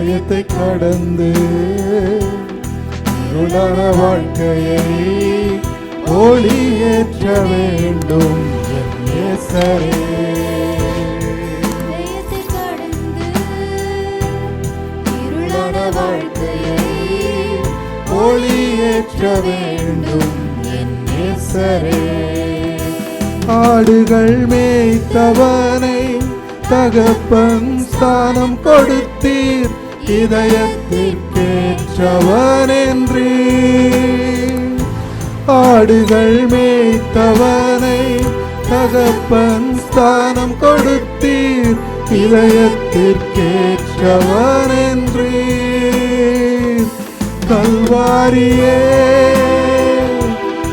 இதயத்தை கடந்து இருளான வாழ்க்கையை ஒளியேற்ற வேண்டும் இருளான வாழ்க்கையை ஒளியேற்ற வேண்டும் என் நேசரே. ஆடுகள் மேய்த்தவனை தகப்பன் ஸ்தானம் கொடுத்தீர். இதயத்திற்கேற்றவன் என்றீர் ஆடுகள் மேய்த்தவனை தகப்பன் ஸ்தானம் கொடுத்தீர். இதயத்திற்கேற்றவன் என்றீர் கல்வாரியே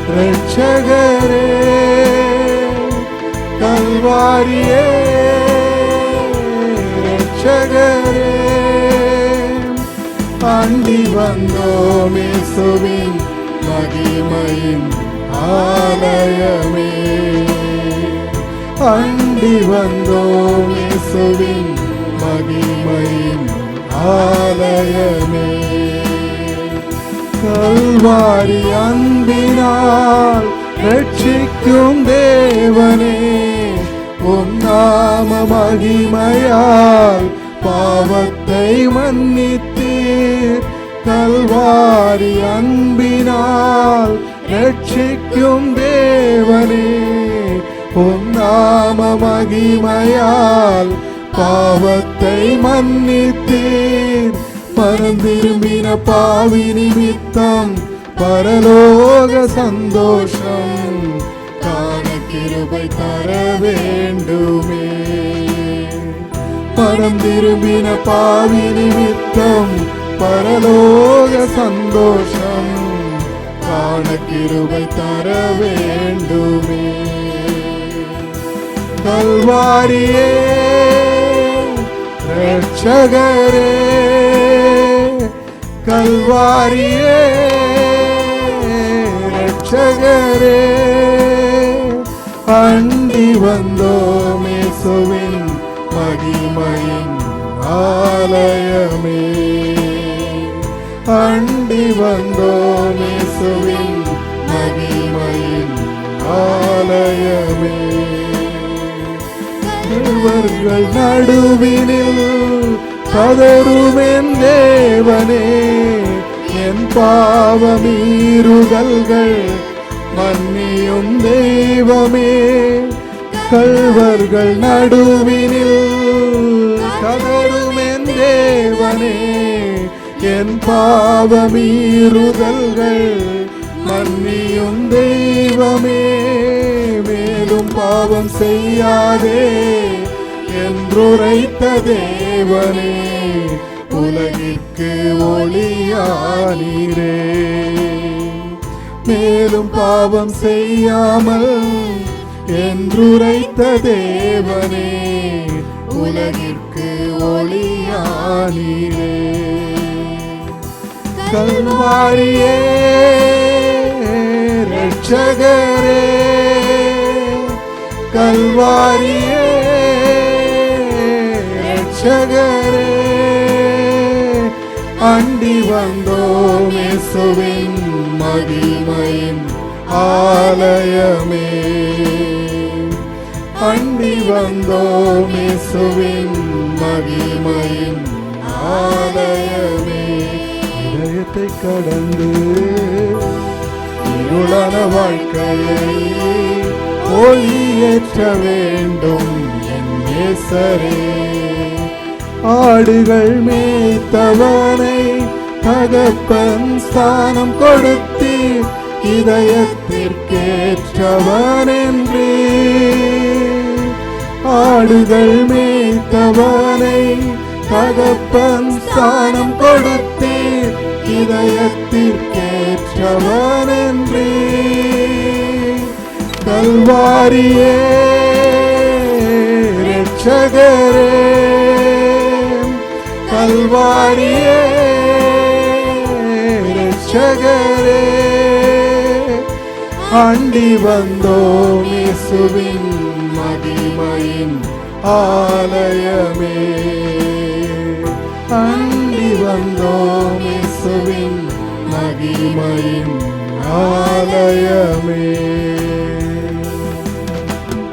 ரட்சகரே கல்வாரியே ரட்சகரே தாண்டி வந்தோமே சுவின் மகிமையின் ஆலயமே. தாண்டி வந்தோமே சுவின் மகிமையின் ஆலயமே. கல்வாரி அன்பினால் ரட்சிக்கும் தேவனே உன் நாம மகிமையால் பாவத்தை மன்னித்து கல்வாரி அன்பினால் ரட்சிக்கும் தேவனே உன் நாம மகிமையால் பாவத்தை மன்னித்தீர். பரந்திரும்பின பாவி நிமித்தம் பரலோக சந்தோஷம் காண கிருபை தர வேண்டுமே. மறந்திரும்பின பாவி நிமித்தம் பரலோக சந்தோஷம் காண கிருபை தர வேண்டுமே. கல்வாரியே ரட்சகரே கல்வாரியே ரட்சகரே அண்டி வந்தோமே சுவின் மகிமையின் ஆலயமே. அண்டி வந்தோம் இயேசுவின் மகிமையின் ஆலயமே தேவர்கள் நடுவினில் கதறுமென் தேவனே என் பாவமீறுதல்கள் மன்னியும் தெய்வமே கல்வர்கள் நடுவினில் கதறுமென் தேவனே என் பாவமீறுதல்கள் மன்னியும் தெய்வமே. மேலும் பாவம் செய்யாதே என்றுரைத்த தேவனே. உலகிற்கு ஒளியானீரே. மேலும் பாவம் செய்யாமல் என்றுரைத்த தேவனே. உலகிற்கு ஒளியானீரே. கல்வாரியே ரட்சகரே கல்வாரியே ரட்சகரே அண்டி வந்தோம் இயேசுவின் மகிமையின் ஆலயமே. அண்டி வந்தோம் இயேசுவின் மகிமையின் ஆலயமே. கடந்து இருளான வாழ்க்கையை ஒளியேற்ற வேண்டும் என் நேசரே. ஆடுகள் மேய்த்தவனை தகப்பன் ஸ்தானம் கொடுத்தி இதயத்திற்கேற்றவன் என்றே ஆடுகள் மேய்த்தவனை தகப்பன் ஸ்தானம் இதயத்திற்கேற்றவன் கல்வாரியே ரட்சகரே கல்வாரியே ரட்சகரே ஆண்டி வந்தோம் இயேசுவின் மகிமையின் ஆலயமே. ஆண்டி வந்தோம் இயேசுவின் மகிமையும் ஆலயமே